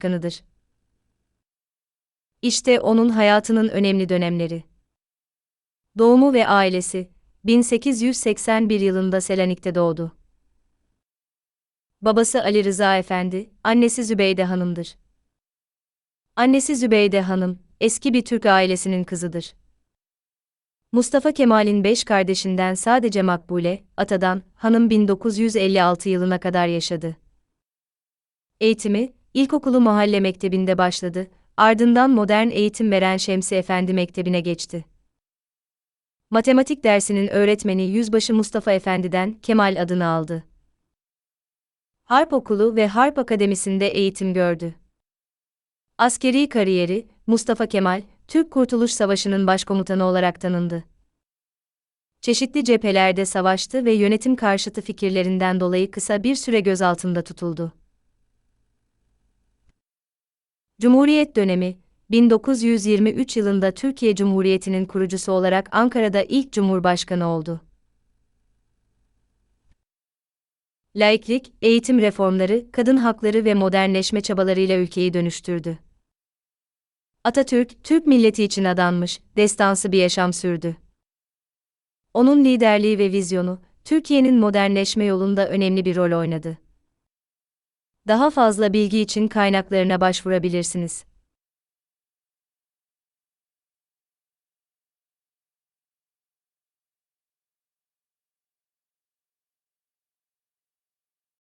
Cumhurbaşkanıdır. İşte onun hayatının önemli dönemleri. Doğumu ve ailesi 1881 yılında Selanik'te doğdu. Babası Ali Rıza Efendi, annesi Zübeyde Hanım'dır. Annesi Zübeyde Hanım, eski bir Türk ailesinin kızıdır. Mustafa Kemal'in beş kardeşinden sadece Makbule, atadan, hanım 1956 yılına kadar yaşadı. Eğitimi, ilkokulu mahalle mektebinde başladı, ardından modern eğitim veren Şemsi Efendi Mektebi'ne geçti. Matematik dersinin öğretmeni Yüzbaşı Mustafa Efendi'den Kemal adını aldı. Harp Okulu ve Harp Akademisi'nde eğitim gördü. Askeri kariyeri, Mustafa Kemal, Türk Kurtuluş Savaşı'nın başkomutanı olarak tanındı. Çeşitli cephelerde savaştı ve yönetim karşıtı fikirlerinden dolayı kısa bir süre gözaltında tutuldu. Cumhuriyet dönemi 1923 yılında Türkiye Cumhuriyeti'nin kurucusu olarak Ankara'da ilk cumhurbaşkanı oldu. Laiklik, eğitim reformları, kadın hakları ve modernleşme çabalarıyla ülkeyi dönüştürdü. Atatürk, Türk milleti için adanmış, destansı bir yaşam sürdü. Onun liderliği ve vizyonu, Türkiye'nin modernleşme yolunda önemli bir rol oynadı. Daha fazla bilgi için kaynaklarına başvurabilirsiniz.